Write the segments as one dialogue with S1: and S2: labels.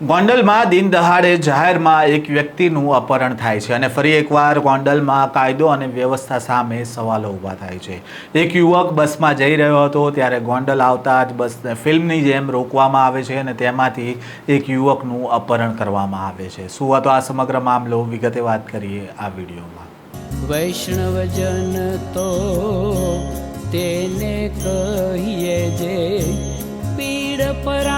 S1: ગોંડલમાં દિન દહાડે જાહેરમાં એક વ્યક્તિનું અપહરણ થાય છે અને ફરી એકવાર ગોંડલમાં કાયદો અને વ્યવસ્થા સામે સવાલો ઊભા થાય છે. એક યુવક બસમાં જઈ રહ્યો હતો, ત્યારે ગોંડલ આવતા જ બસને ફિલ્મની જેમ રોકવામાં આવે છે અને તેમાંથી એક યુવકનું અપહરણ કરવામાં આવે છે. શું હતો આ સમગ્ર મામલો? વિગતે વાત કરીએ આ વિડીયોમાં.
S2: વૈષ્ણવજન તો તેને કહીએ જે પીડ પરાઈ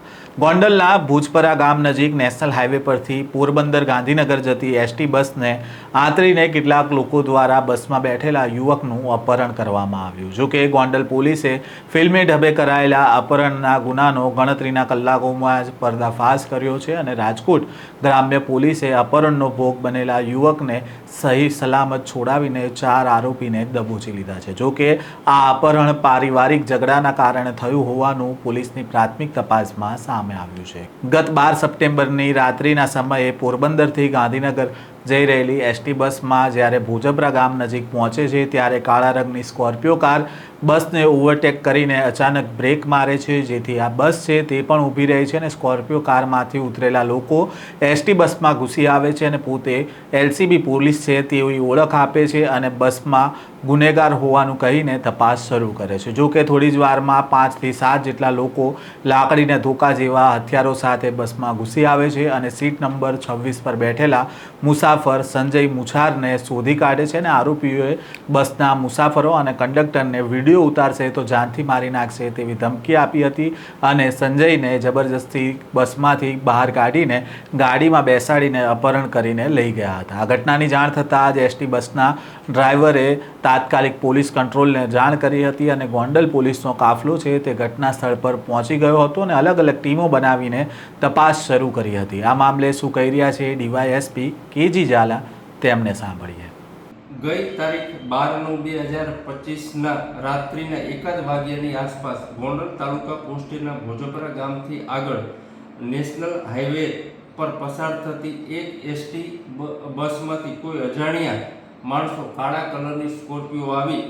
S1: ગોંડલના ભુજપરા ગામ નજીક નેશનલ હાઈવે પરથી પોરબંદર ગાંધીનગર જતી એસટી બસને આંતરીને કેટલાક લોકો દ્વારા બસમાં બેઠેલા યુવકનું અપહરણ કરવામાં આવ્યું. જોકે ગોંડલ પોલીસે ફિલ્મે ઢબે કરાયેલા અપહરણના ગુનાનો ગણતરીના કલાકોમાં જ પર્દાફાશ કર્યો છે અને રાજકોટ ગ્રામ્ય પોલીસે અપહરણનો ભોગ બનેલા યુવકને સહી સલામત છોડાવીને ચાર આરોપીને દબોચી લીધા છે. જોકે આ અપહરણ પારિવારિક ઝઘડાના કારણે થયું હોવાનું પોલીસની પ્રાથમિક તપાસમાં સામે આવ્યું છે. ગત બાર સપ્ટેમ્બરની રાત્રિના સમયે પોરબંદરથી ગાંધીનગર જઈ રહેલી એસટી બસમાં જ્યારે ભોજપરા ગામ નજીક પહોંચે છે, ત્યારે કાળા રંગની સ્કોર્પિયો કાર બસને ઓવરટેક કરીને અચાનક બ્રેક મારે છે. જેથી આ બસ છે તે પણ ઊભી રહી છે અને સ્કોર્પિયો કારમાંથી ઉતરેલા લોકો એસટી બસમાં ઘૂસી આવે છે અને પોતે એલસીબી પોલીસ છે તેવી ઓળખ આપે છે અને બસમાં ગુનેગાર હોવાનું કહીને તપાસ શરૂ કરે છે. જો કે થોડી જ વારમાં પાંચથી સાત જેટલા લોકો લાકડીને ધોકા જેવા હથિયારો સાથે બસમાં ઘૂસી આવે છે અને સીટ નંબર છવ્વીસ પર બેઠેલા મુસાફર સંજય મુછારને શોધી કાઢે છે અને આરોપીઓએ બસના મુસાફરો અને કંડક્ટરને વીડિયો ઉતારશે તો જાનથી મારી નાખશે તેવી ધમકી આપી હતી અને સંજયને જબરજસ્તી બસમાંથી બહાર કાઢીને ગાડીમાં બેસાડીને અપહરણ કરીને લઈ ગયા હતા. આ ઘટનાની જાણ થતાં જ એસટી બસના ડ્રાઈવરે તાત્કાલિક પોલીસ કંટ્રોલને જાણ કરી હતી અને ગોંડલ પોલીસનો કાફલો છે તે ઘટના સ્થળ પર પહોંચી ગયો હતો અને અલગ અલગ ટીમો બનાવીને તપાસ શરૂ કરી હતી. આ મામલે શું કહી રહ્યા છે ડીવાયએસપી કેજી ઝાલા, તેમને સાંભળીએ.
S3: ગઈ તારીખ બાર નવ બે હજાર પચીસના રાત્રિના એકાદ વાગ્યાની આસપાસ ગોંડલ તાલુકા પોસ્ટેના ભોજપરા ગામથી આગળ નેશનલ હાઈવે પર પસાર થતી એક એસટી બસમાંથી કોઈ અજાણ્યા માણસો કાળા કલરની સ્કોર્પિયો આવી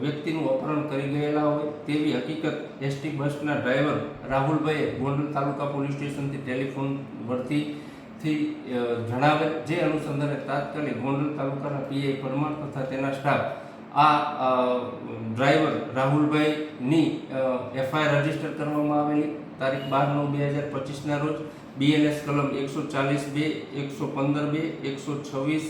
S3: વ્યક્તિનું અપહરણ કરી ગયેલા હોય તેવી હકીકત એસટી બસના ડ્રાઈવર રાહુલભાઈએ ગોંડલ તાલુકા પોલીસ સ્ટેશનથી ટેલિફોન વર્તી થી જણાવે, જે અનુસંધાને તાત્કાલિક ગોંડલ તાલુકાના પીઆઈ પરમાર તથા તેના સ્ટાફ આ ડ્રાઈવર રાહુલભાઈની એફઆઈઆર રજિસ્ટર કરવામાં આવેલી તારીખ બાર નવ બે હજાર પચીસના રોજ બીએનએસ કલમ એકસો ચાલીસ બે, એકસો પંદર બે, એકસો છવ્વીસ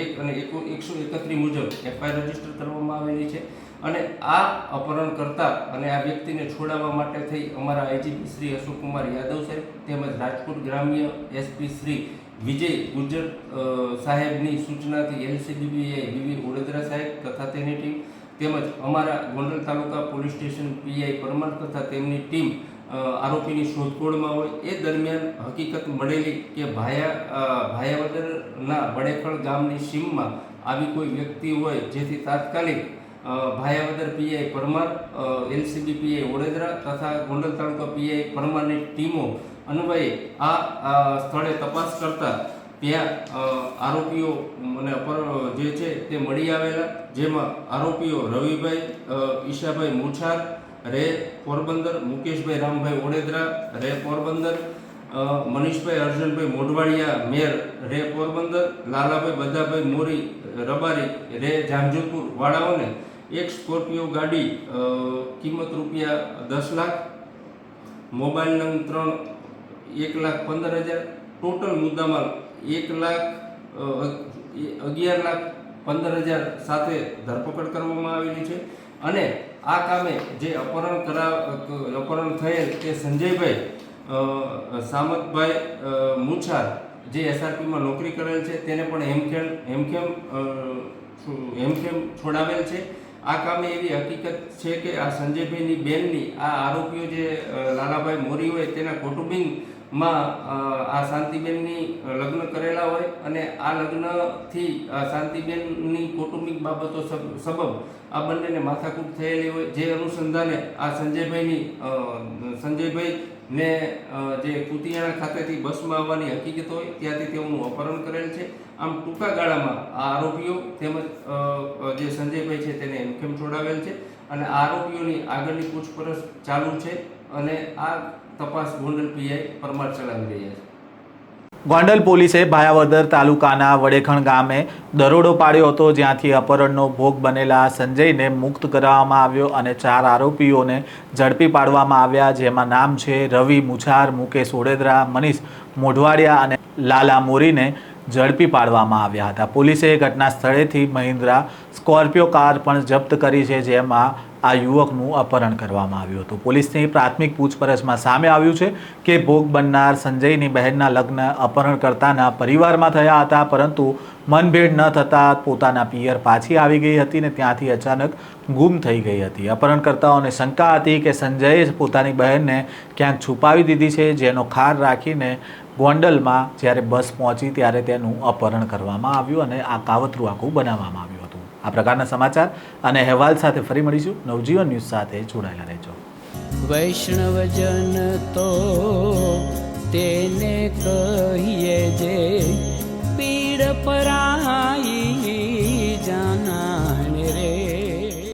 S3: એક અને એકો, એકસો એકત્રીસ મુજબ એફઆઈઆર રજિસ્ટર કરવામાં આવેલી છે. અને આ અપહરણ કરતા અને આ વ્યક્તિને છોડાવવા માટે થઈ અમારા આઈજીપી શ્રી અશોકકુમાર યાદવ સાહેબ તેમજ રાજકોટ ગ્રામ્ય એસપી શ્રી વિજય ગુજર સાહેબની સૂચનાથી એલસીબીએ વિવી વડોદરા સાહેબ તથા તેની ટીમ તેમજ અમારા Gondal taluka police station P I Parmar તથા તેમની ટીમ આરોપીની શોધખોળમાં હોય એ દરમિયાન હકીકત મળેલી કે ભાયા ભાયાવદરના વડેખળ ગામની સીમમાં આવી કોઈ વ્યક્તિ હોય જેથી તાત્કાલિક Bhayavadar P I Parmar L C B P I Odedara તથા ગોંડલ તાલુકા પીઆઈ પરમારની ટીમો અન્વયે આ સ્થળે તપાસ કરતા ત્યાં આરોપીઓ અને અપર, જે છે તે મળી આવેલા, જેમાં આરોપીઓ રવિભાઈ ઈશાભાઈ મુછાર, રે પોરબંદર, મુકેશભાઈ રામભાઈ ઓડેદરા રે પોરબંદર મનીષભાઈ અર્જુનભાઈ મોઢવાડિયા મેર રે પોરબંદર, લાલાભાઈ બધાભાઈ મોરી, રબારી, રે જામજોધપુર વાળાઓને એક સ્કોર્પિયો ગાડી કિંમત રૂપિયા દસ લાખ, મોબાઈલ નંબર ત્રણ, એક લાખ પંદર હજાર, ટોટલ મુદ્દામાલ એક લાખ અગિયાર લાખ પંદર હજાર સાથે ધરપકડ કરવામાં આવેલી છે. અને આ કામે જે અપહરણ કરા અપહરણ થયેલ તે સંજયભાઈ સામતભાઈ મુછાર જે એસઆરપીમાં નોકરી કરેલ છે, તેને પણ હેમખેમ હેમખેમ હેમખેમ છોડાવેલ છે. આ કામે એવી હકીકત છે કે આ સંજયભાઈની બેનની આ આરોપીઓ જે લાલાભાઈ મોરી હોય તેના કૌટુંબિકમાં આ શાંતિબેનની લગ્ન કરેલા હોય અને આ લગ્નથી આ શાંતિબેનની કૌટુંબિક બાબતો સબબ આ બંનેને માથાકૂટ થયેલી હોય. જે અનુસંધાને આ સંજયભાઈની સંજયભાઈ ને જે કુતિયાણા ખાતેથી બસમાં આવવાની હકીકત હોય, ત્યાંથી તેઓનું અપહરણ કરેલ છે. આમ ટૂંકા ગાળામાં આ આરોપીઓ તેમજ જે સંજયભાઈ છે તેને એમકેમ છોડાવેલ છે અને આરોપીઓની આગળની પૂછપરછ ચાલુ છે અને આ તપાસ ગોંડલ પીઆઈ પરમાર ચલાવી રહ્યા છે.
S1: ગોંડલ પોલીસે ભાયાવદર તાલુકાના વડેખણ ગામે દરોડો પાડ્યો હતો. જ્યાંથી અપહરણનો ભોગ બનેલા સંજયને મુક્ત કરવામાં આવ્યો અને ચાર આરોપીઓને ઝડપી પાડવામાં આવ્યા, જેમાં નામ છે રવિ, મુછાર, મુકેશ ઓડેદરા, મનીષ મોઢવાડિયા અને લાલા મોરીને ઝડપી પાડવામાં આવ્યા હતા. પોલીસે ઘટના સ્થળેથી મહિન્દ્રા સ્કોર્પિયો કાર પણ જપ્ત કરી છે, જેમાં આ યુવકનું અપહરણ કરવામાં આવ્યું હતું. પોલીસની પ્રાથમિક પૂછપરછમાં સામે આવ્યું છે કે ભોગ બનનાર સંજયની બહેનના લગ્ન અપહરણકર્તાના પરિવારમાં થયા હતા, પરંતુ મનભેડ ન થતાં પોતાના પિયર પાછી આવી ગઈ હતી ને ત્યાંથી અચાનક ગુમ થઈ ગઈ હતી. અપહરણકર્તાઓને શંકા હતી કે સંજયે પોતાની બહેનને ક્યાંક છુપાવી દીધી છે, જેનો ખાર રાખીને ગોંડલમાં જ્યારે બસ પહોંચી ત્યારે તેનું અપહરણ કરવામાં આવ્યું અને આ કાવતરું આખું બનાવવામાં આવ્યું. આ પ્રકારના સમાચાર અને અહેવાલ સાથે ફરી મળીશું. નવજીવન ન્યૂઝ સાથે જોડાયેલા રહેજો.
S2: વૈષ્ણવજન તો તેને કહીએ જે પીડ પરા